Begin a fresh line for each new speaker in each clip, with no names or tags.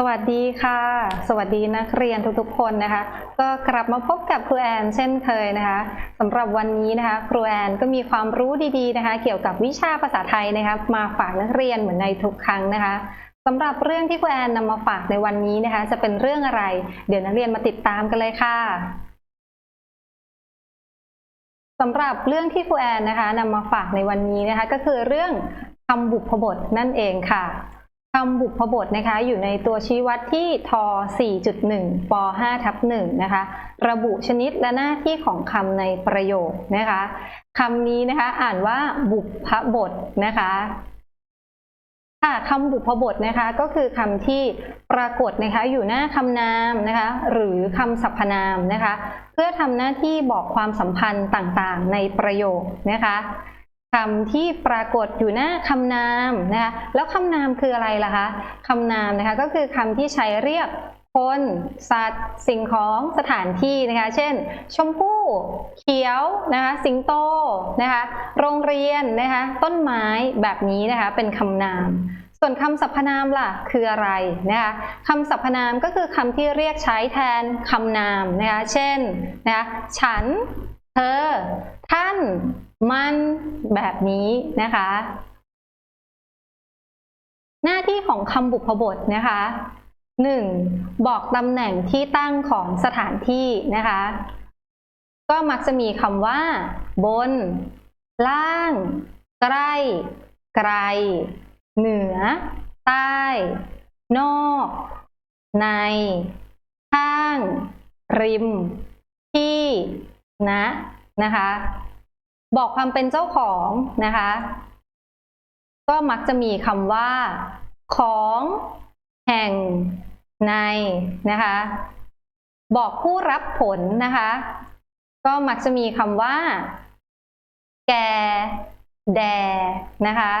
สวัสดีค่ะ สวัสดีนักเรียนทุกๆคนนะคะ ก็กลับมาพบกับครูแอนเช่นเคยนะคะสำหรับวันนี้นะคะครูแอนก็มีความรู้ดีๆนะคะ เกี่ยวกับวิชาภาษาไทยนะคะมาฝากนักเรียนเหมือนในทุกครั้งนะคะสำหรับเรื่องที่ครูแอนนำมาฝากในวันนี้นะคะ จะเป็นเรื่องอะไร เดี๋ยวนักเรียนมาติดตามกันเลยค่ะสำหรับเรื่องที่ครูแอนนะคะนำมาฝากในวันนี้นะคะ ก็คือเรื่องคำบุพบทนั่นเองค่ะ คำบุพบทนะคะอยู่ในตัวชี้วัดที่ท4.1ป5ทับ1นะคะ ระบุชนิดและหน้าที่ของคำในประโยคนะคะคำนี้นะคะอ่านว่าบุพบทนะคะค่ะคำบุพบทนะคะก็คือคำที่ปรากฏนะคะอยู่หน้าคำนามนะคะหรือคำสรรพนามนะคะ เพื่อทำหน้าที่บอกความสัมพันธ์ต่างๆ ในประโยคนะคะ คำที่ปรากฏอยู่หน้าคำนามนะคะแล้วคำนามคืออะไรล่ะคะคำนามนะคะก็คือคำที่ใช้เรียกคนสัตว์ สิ่งของสถานที่นะคะ เช่น ชมพู่เขียวนะคะ สิงโตนะคะ โรงเรียนนะคะ ต้นไม้แบบนี้นะคะเป็นคำนาม ส่วนคำสรรพนามล่ะคืออะไรนะคะคำสรรพนามก็คือคำที่เรียกใช้แทนคำนามนะคะ เช่นนะคะฉัน เธอ ท่าน มันแบบนี้นะคะ หน้าที่ของคำบุพบทนะคะ 1. บอกตำแหน่งที่ตั้งของสถานที่นะคะ ก็มักจะมีคำว่า บน ล่าง ใกล้ ไกล เหนือ ใต้ นอก ใน ข้าง ริม ที่นะ นะคะ บอกความเป็นเจ้าของนะคะ ก็มักจะมีคำว่า ของแห่งในนะคะ บอกผู้รับผลนะคะ ก็มักจะมีคำว่า แก แด นะคะ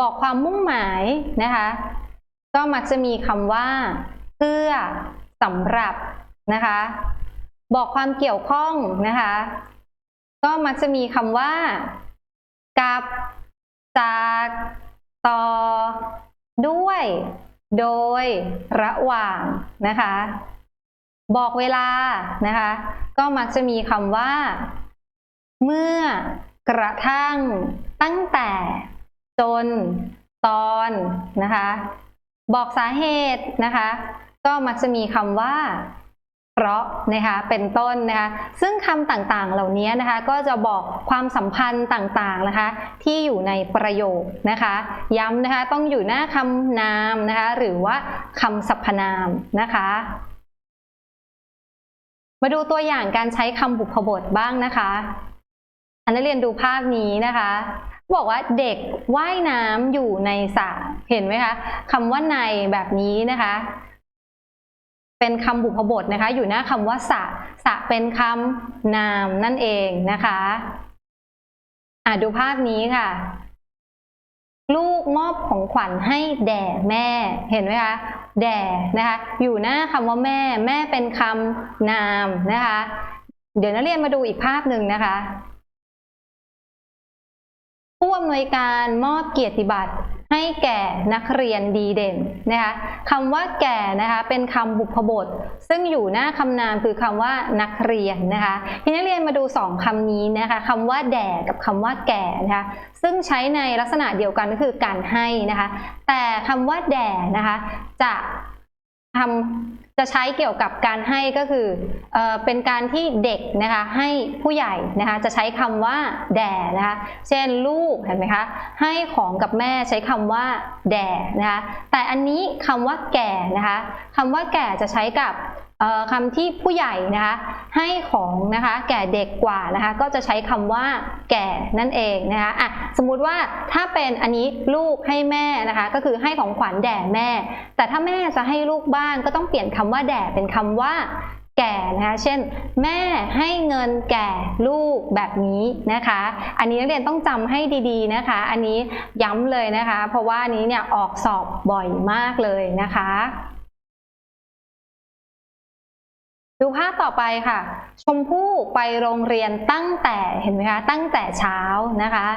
บอกความมุ่งหมายนะคะ ก็มักจะมีคำว่า เพื่อสำหรับนะคะ บอกความเกี่ยวข้องนะคะ ก็มักจะมีคำว่า กับ จาก ต่อ ด้วย โดย ระหว่างนะคะ บอกเวลานะคะ ก็มักจะมีคำว่า เมื่อกระทั่ง ตั้งแต่ จน ตอนนะคะ บอกสาเหตุนะคะ ก็มักจะมีคำว่า ราะนะคะเป็นต้นนะคะซึ่งคำต่างๆเหล่านี้นะคะก็จะบอกความสัมพันธ์ต่างๆนะคะที่อยู่ในประโยคนะคะย้ำนะคะต้องอยู่หน้าคำนามนะคะหรือว่าคำสรรพนามนะคะมาดูตัวอย่างการใช้คำบุพบทบ้างนะคะ อันนักเรียนดูภาพนี้นะคะ บอกว่าเด็กว่ายน้ำอยู่ในสระเห็นไหมคะคำว่าในแบบนี้นะคะ เป็นคำบุพบทนะคะ อยู่หน้าคำว่าสะสะเป็นคำนามนั่นเองนะคะอะดูภาพนี้ค่ะ ลูกมอบของขวัญให้แด่แม่เห็นไหมคะแด่นะคะ อยู่หน้าคำว่าแม่ แม่เป็นคำนามนะคะ เดี๋ยวนักเรียนมาดูอีกภาพหนึ่งนะคะผู้อำนวยการมอบเกียรติบัตร ให้แก่นักเรียนดีเด่นนะคะคำว่าแก่นะคะเป็นคำบุพบท ซึ่งอยู่หน้าคำนามคือคำว่านักเรียนนะคะทีนี้เรียนมาดูสองคำนี้นะคะคำว่าแด่กับคำว่าแก่นะคะซึ่งใช้ในลักษณะเดียวกันก็คือการให้นะคะแต่คำว่าแด่นะคะจะ ทำจะใช้เกี่ยวกับการให้ก็คือเออเป็นการที่เด็กนะคะให้ผู้ใหญ่นะคะจะใช้คำว่าแด่นะคะเช่นลูกเห็นไหมคะให้ของกับแม่ใช้คำว่าแด่นะคะแต่อันนี้คำว่าแก่นะคะคำว่าแก่จะใช้กับ คำที่ผู้ใหญ่นะคะให้ของนะคะแก่เด็กกว่านะคะก็จะใช้คำว่าแก่นั่นเองนะคะอะสมมุติว่าถ้าเป็นอันนี้ลูกให้แม่นะคะก็คือให้ของขวัญแด่แม่ แต่ถ้าแม่จะให้ลูกบ้างก็ต้องเปลี่ยนคำว่าแด่เป็นคำว่าแก่นะคะเช่น แม่ให้เงินแก่ลูกแบบนี้นะคะ อันนี้นักเรียนต้องจำให้ดีๆนะคะ อันนี้ย้ำเลยนะคะ เพราะว่านี้เนี่ยออกสอบบ่อยมากเลยนะคะ ดูภาพต่อไปค่ะ ชมพู่ไปโรงเรียนตั้งแต่เห็นไหมคะ ตั้งแต่เช้านะคะ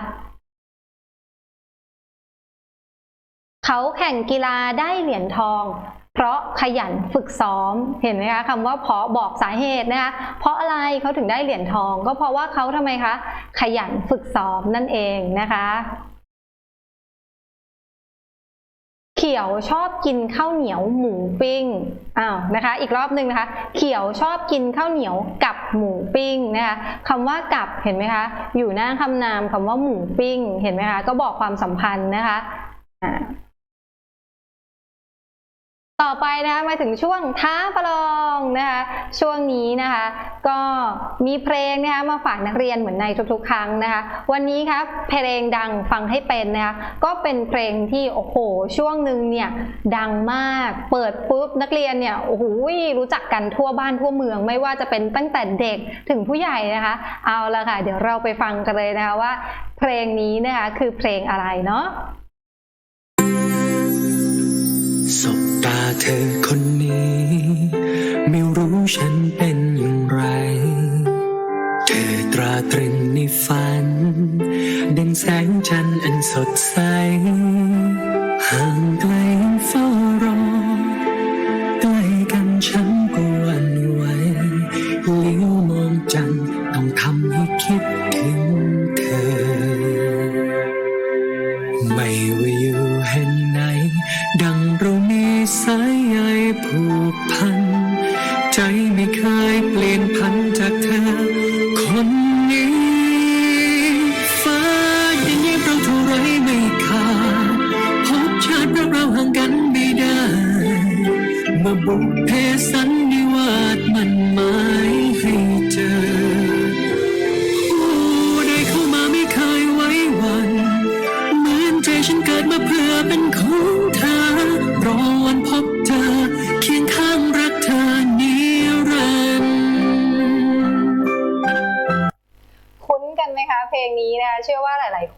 เขาแข่งกีฬาได้เหรียญทอง เพราะขยันฝึกซ้อมเห็นไหมคะคำว่าเพราะบอกสาเหตุนะคะ เพราะอะไรเขาถึงได้เหรียญทอง ก็เพราะว่าเขาทำไมคะ ขยันฝึกซ้อมนั่นเองนะคะ ขียวชอบกินข้าวเหนียวหมูปิ้งอ้าวนะคะ อีกรอบหนึ่งนะคะ เขียวชอบกินข้าวเหนียวกับหมูปิ้งนะคะคำว่ากับเห็นไหมคะ อยู่หน้าคำนามคำว่าหมูปิ้ง เห็นไหมคะ ก็บอกความสัมพันธ์นะคะอ่า ต่อไปนะคะมาถึงช่วงท้าประลองนะคะช่วงนี้นะคะ ก็มีเพลงนะคะมาฝากนักเรียนเหมือนในทุกๆ ครั้งนะคะ วันนี้ครับเพลงดังฟังให้เป็นนะคะก็เป็นเพลงที่โอ้โหช่วงหนึ่งเนี่ยดังมากเปิดปุ๊บนักเรียนเนี่ยโอ้โหรู้จักกันทั่วบ้านทั่วเมือง ไม่ว่าจะเป็นตั้งแต่เด็กถึงผู้ใหญ่นะคะ เอาละค่ะ เดี๋ยวเราไปฟังกันเลยนะคะว่า เพลงนี้นะคะคือเพลงอะไรเนาะ
เธอคนนี้ ไม่รู้ฉันเป็นอย่างไร เธอตราตรึงในฝันดังแสงจันทร์อันสดใส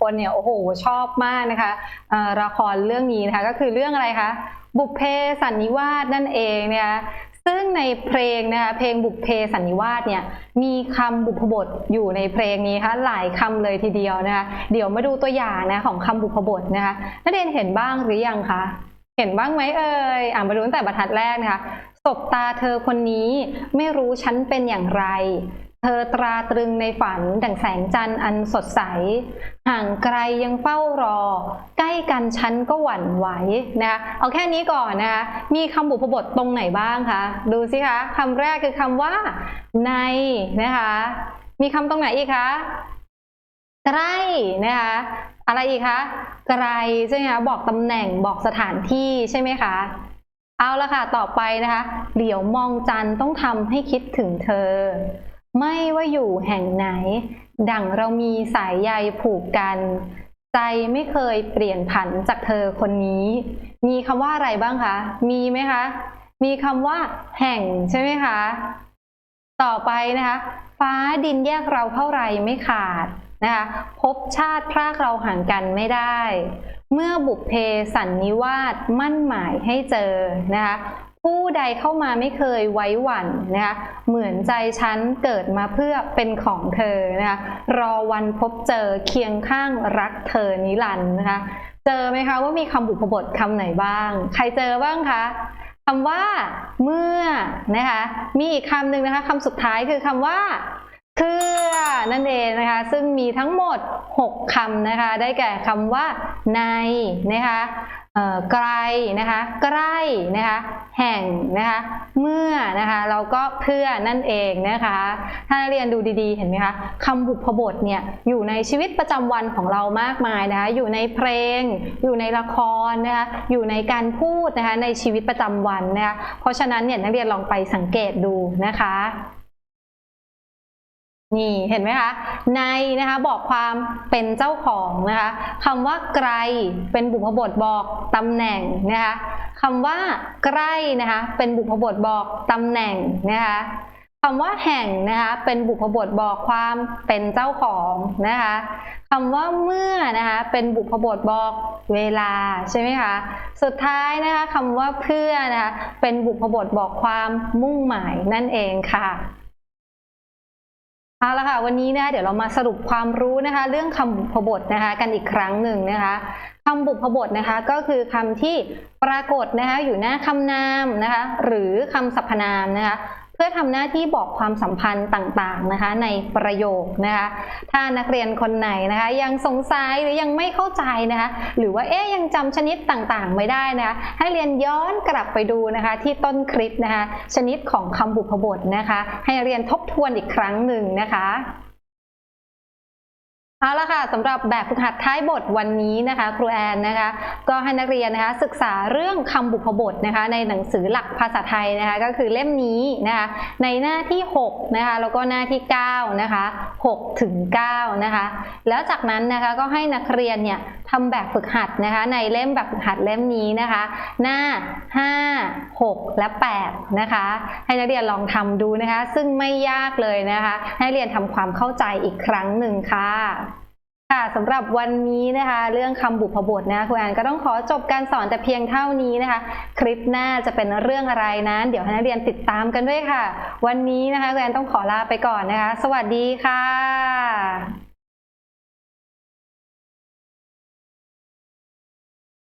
คนเนี่ย
โอ้โหชอบมากนะคะละครเรื่องนี้นะคะก็คือเรื่องอะไรคะบุพเพสันนิวาสนั่นเองนะคะซึ่งในเพลงนะคะเพลงบุพเพสันนิวาสเนี่ยมีคำบุพบทอยู่ในเพลงนี้คะหลายคำเลยทีเดียวนะคะเดี๋ยวมาดูตัวอย่างนะของคำบุพบทนะคะนักเรียนเห็นบ้างหรือยังคะเห็นบ้างไหมเอ่ยอ่านมาดูตั้งแต่บรรทัดแรกนะคะสบตาเธอคนนี้ไม่รู้ฉันเป็นอย่างไร เธอตราตรึงในฝันดังแสงจันทร์อันสดใส ห่างไกลยังเฝ้ารอ ใกล้กันฉันก็หวั่นไหวนะคะเอาแค่นี้ก่อนนะคะมีคำบุพบทตรงไหนบ้างคะดูสิคะคำแรกคือคำว่า ในนะคะมีคำตรงไหนอีกคะใกล้นะคะอะไรอีกคะไกลใช่ไหมคะบอกตำแหน่งบอกสถานที่ใช่ไหมคะเอาละค่ะต่อไปนะคะ เดี๋ยวมองจันทร์ต้องทำให้คิดถึงเธอ ไม่ว่าอยู่แห่งไหน ดั่งเรามีสายใยผูกกัน ใจไม่เคยเปลี่ยนผันจากเธอคนนี้ มีคำว่าอะไรบ้างคะ มีไหมคะ มีคำว่า แห่งใช่ไหมคะ ต่อไปนะคะ ฟ้าดินแยกเราเท่าไรไม่ขาดนะคะพบชาติพรากเราห่างกันไม่ได้ เมื่อบุพเพสันนิวาสมั่นหมายให้เจอนะคะ ผู้ใดเข้ามาไม่เคยไว้หวั่นนะคะเหมือนใจฉันเกิดมาเพื่อเป็นของเธอนะคะรอวันพบเจอเคียงข้างรักเธอนิรันดร์นะคะเจอไหมคะว่ามีคำบุพบทคำไหนบ้าง ใครเจอบ้างคะคำว่าเมื่อนะคะมีอีกคำหนึ่งนะคะคำสุดท้ายคือคำว่าเพื่อนั่นเองนะคะ ซึ่งมีทั้งหมด 6คำนะคะ ได้แก่คำว่าในนะคะ ไกลนะคะใกล้นะคะแห่งนะคะเมื่อนะคะแล้วก็เพื่อนั่นเองนะคะถ้าเรียนดูดีๆเห็นไหมคะคำบุพบทเนี่ยอยู่ในชีวิตประจำวันของเรามากมายนะคะอยู่ในเพลง อยู่ในละครนะคะอยู่ในการพูดนะคะในชีวิตประจำวันนะคะเพราะฉะนั้นเนี่ยนักเรียนลองไปสังเกตดูนะคะ นี่เห็นไหมคะ ในนะคะบอกความเป็นเจ้าของนะคะคำว่าไกลเป็นบุพบทบอกตำแหน่งนะคะคำว่าใกล้นะคะเป็นบุพบทบอกตำแหน่งนะคะคำว่าแห่งนะคะเป็นบุพบทบอกความเป็นเจ้าของนะคะคำว่าเมื่อนะคะเป็นบุพบทบอกเวลาใช่ไหมคะสุดท้ายนะคะคำว่าเพื่อนะคะเป็นบุพบทบอกความมุ่งหมายนั่นเองค่ะ เอาละค่ะวันนี้นะเดี๋ยวเรามาสรุปความรู้นะคะ เรื่องคำบุพบทนะคะ กันอีกครั้งหนึ่งนะคะคำบุพบทนะคะก็คือคำที่ปรากฏนะคะอยู่หน้าคำนามนะคะ หรือคำสรรพนามนะคะ เพื่อทำหน้าที่บอกความสัมพันธ์ต่างๆนะคะในประโยคนะคะถ้านักเรียนคนไหนนะคะยังสงสัยหรือยังไม่เข้าใจนะคะหรือว่าเอ๊ยยังจำชนิดต่างๆ ไม่ได้นะคะให้เรียนย้อนกลับไปดูนะคะที่ต้นคลิปนะคะชนิดของคำบุพบทนะคะให้เรียนทบทวนอีกครั้งหนึ่งนะคะ เอาละค่ะสำหรับแบบฝึกหัดท้ายบทวันนี้นะคะครูแอนนะคะก็ให้นักเรียนนะคะศึกษาเรื่องคำบุพบทนะคะในหนังสือหลักภาษาไทยนะคะก็คือเล่มนี้นะคะในหน้าที่6นะคะแล้วก็หน้าที่9นะคะ6ถึง9นะคะแล้วจากนั้นนะคะก็ให้นักเรียนเนี่ยทำแบบฝึกหัดนะคะ ในเล่มแบบฝึกหัดเล่มนี้นะคะ หน้า 5 6 และ 8 นะคะ ให้นักเรียนลองทำดูนะคะ ซึ่งไม่ยากเลยนะคะ ให้เรียนทำความเข้าใจอีกครั้งหนึ่งค่ะค่ะสำหรับวันนี้นะคะ เรื่องคำบุพบทนะครูแอนก็ต้องขอจบการสอนแต่เพียงเท่านี้นะคะ คลิปหน้าจะเป็นเรื่องอะไรนั้น เดี๋ยวให้นักเรียนติดตามกันด้วยค่ะ วันนี้นะคะครูแอนต้องขอลาไปก่อนนะคะ สวัสดีค่ะ